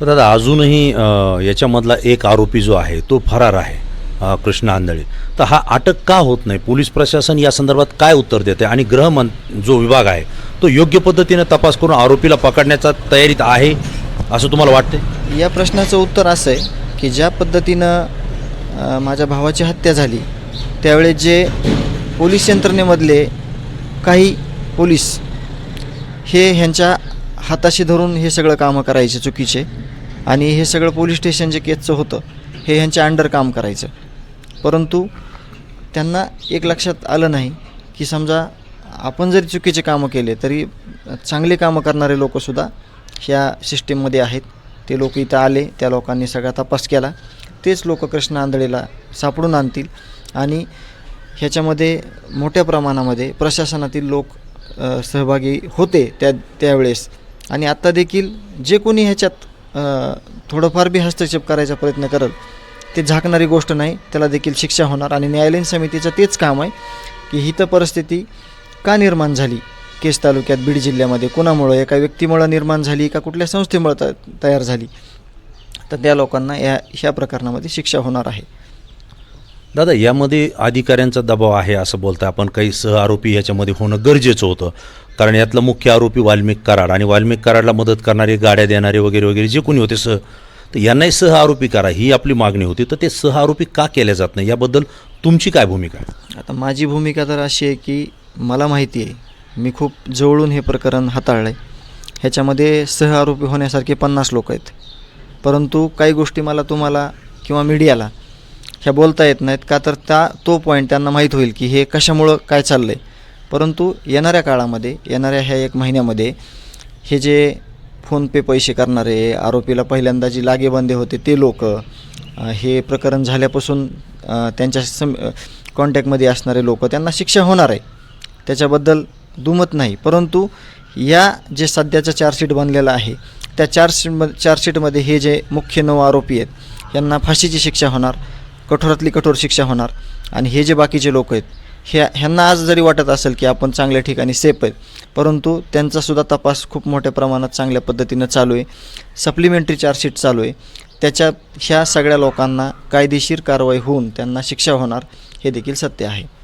तर दादा अजूनही याच्यामधला एक आरोपी जो आहे तो फरार आहे कृष्णा कृष्ण आंधळे. तर हा अटक का होत नाही? पोलीस प्रशासन या संदर्भात काय उत्तर देते? आणि गृहमं जो विभाग आहे तो योग्य पद्धतीने तपास करून आरोपीला पकडण्याचा तयारीत आहे असं तुम्हाला वाटते या प्रश्नाचं उत्तर असं आहे की ज्या पद्धतीनं माझ्या भावाची हत्या झाली त्यावेळेस जे पोलीस यंत्रणेमधले काही पोलीस हे ह्यांच्या हाताशी धरून हे सगळं कामं करायचे चुकीचे. आणि हे सगळं पोलीस स्टेशन जे केसचं होतं हे ह्यांच्या अंडर काम करायचं. परंतु त्यांना एक लक्षात आलं नाही की समजा आपण जरी चुकीचे कामं केले तरी चांगले कामं करणारे लोकंसुद्धा ह्या सिस्टीममध्ये आहेत. ते लोक इथं आले त्या लोकांनी सगळा तपास केला. तेच लोक कृष्ण आंधळेला सापडून आणतील. आणि ह्याच्यामध्ये मोठ्या प्रमाणामध्ये प्रशासनातील लोक सहभागी होते त्या त्यावेळेस. आणि आत्ता देखील जे कोणी ह्याच्यात थोडंफार बी हस्तक्षेप करायचा प्रयत्न करत ते झाकणारी गोष्ट नाही त्याला देखील शिक्षा होणार आणि न्यायालयीन समितीचं तेच काम आहे की ही परिस्थिती का निर्माण झाली? केस तालुक्यात बीड जिल्ह्यामध्ये कोणामुळं एका व्यक्तीमुळं निर्माण झाली का कुठल्या संस्थेमुळं त तयार झाली? तर त्या लोकांना या ह्या प्रकरणामध्ये शिक्षा होणार आहे. दादा यामध्ये अधिकाऱ्यांचा दबाव आहे असं बोलता आपण. काही सह आरोपी याच्यामध्ये होणं गरजेचं होतं. कारण यातला मुख्य आरोपी वाल्मिक कराड आणि वाल्मिक कराडला मदत करणारे गाड्या देणारे वगैरे वगैरे जे कोणी होते सह तर यांनाही सह आरोपी करा ही आपली मागणी होती. तर ते सह आरोपी का केल्या जात नाही? याबद्दल तुमची काय भूमिका आहे? आता माझी भूमिका तर अशी आहे की मला माहिती आहे मी खूप जवळून हे प्रकरण हाताळलं आहे ह्याच्यामध्ये सह आरोपी होण्यासारखे पन्नास लोक आहेत. परंतु काही गोष्टी मला तुम्हाला किंवा मीडियाला ह्या बोलता येत नाहीत का तर त्या तो पॉईंट त्यांना माहीत होईल की हे कशामुळं काय चाललं आहे परंतु येणाऱ्या काळामध्ये येणाऱ्या ह्या एक महिन्यामध्ये हे जे फोनपे पैसे करणारे आरोपीला पहिल्यांदा जी लागेबंदे होते ते लोक हे प्रकरण झाल्यापासून त्यांच्या सम कॉन्टॅक्टमध्ये असणारे लोक त्यांना शिक्षा होणार आहे. त्याच्याबद्दल दुमत नाही. परंतु या जे सध्याचं चार्जशीट बनलेलं आहे त्या चार्जशीट चार्जशीटमध्ये हे जे मुख्य नऊ आरोपी आहेत यांना फाशीची शिक्षा होणार. कठोरातली कठोर शिक्षा होणार. आणि हे जे बाकीचे लोक आहेत ह्या ह्यांना आज जरी वाटत असेल की आपण चांगल्या ठिकाणी सेफ आहेत परंतु त्यांचासुद्धा तपास खूप मोठ्या प्रमाणात चांगल्या पद्धतीनं चालू आहे. सप्लिमेंटरी चार्जशीट चालू आहे. त्याच्या ह्या सगळ्या लोकांना कायदेशीर कारवाई होऊन त्यांना शिक्षा होणार हे देखील सत्य आहे.